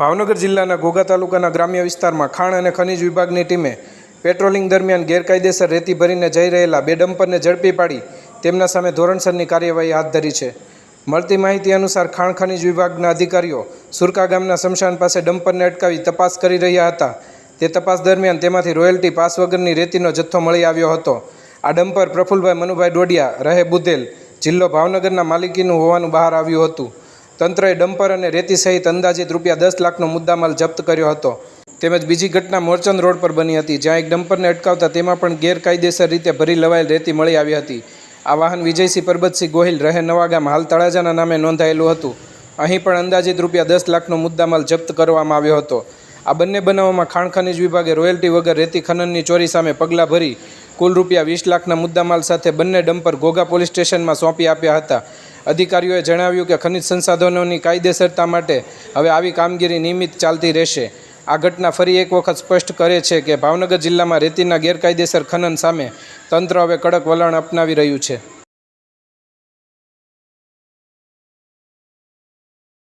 ભાવનગર જિલ્લાના ઘોઘા તાલુકાના ગ્રામ્ય વિસ્તારમાં ખાણ અને ખનિજ વિભાગની ટીમે પેટ્રોલિંગ દરમિયાન ગેરકાયદેસર રેતી ભરીને જઈ રહેલા બે ડમ્પરને ઝડપી પાડી તેમના સામે ધોરણસરની કાર્યવાહી હાથ ધરી છે. મળતી માહિતી અનુસાર ખાણ ખનિજ વિભાગના અધિકારીઓ સુરકા ગામના શમશાન પાસે ડમ્પરને અટકાવી તપાસ કરી રહ્યા હતા. તે તપાસ દરમિયાન તેમાંથી રોયલ્ટી પાસ વગરની રેતીનો જથ્થો મળી આવ્યો હતો. આ ડમ્પર પ્રફુલભાઈ મનુભાઈ ડોડિયા, રહે બુધેલ જિલ્લો ભાવનગરના માલિકીનું હોવાનું બહાર આવ્યું હતું. તંત્રએ ડમ્પર અને રેતી સહિત અંદાજિત રૂપિયા દસ લાખનો મુદ્દામાલ જપ્ત કર્યો હતો. તેમજ બીજી ઘટના મોરચંદ રોડ પર બની હતી, જ્યાં એક ડમ્પરને અટકાવતા તેમાં પણ ગેરકાયદેસર રીતે ભરી લવાયેલ રેતી મળી આવી હતી. આ વાહન વિજયસિંહ પરબતસિંહ ગોહિલ રહે નવાગામ હાલ તળાજાના નામે નોંધાયેલું હતું. અહીં પણ અંદાજિત રૂપિયા દસ લાખનો મુદ્દામાલ જપ્ત કરવામાં આવ્યો હતો. આ બંને બનાવોમાં ખાણ ખનિજ વિભાગે રોયલ્ટી વગર રેતી ખનનની ચોરી સામે પગલાં ભરી, કુલ રૂપિયા વીસ લાખના મુદ્દામાલ સાથે બંને ડમ્પર ઘોઘા પોલીસ સ્ટેશનમાં સોંપી આપ્યા હતા. અધિકારીઓએ જણાવ્યું કે ખનિજ સંસાધનોની કાયદેસરતા માટે હવે આવી કામગીરી નિયમિત ચાલતી રહેશે. આ ઘટના ફરી એક વખત સ્પષ્ટ કરે છે કે ભાવનગર જિલ્લામાં રેતીના ગેરકાયદેસર ખનન સામે તંત્ર હવે કડક વલણ અપનાવી રહ્યું છે.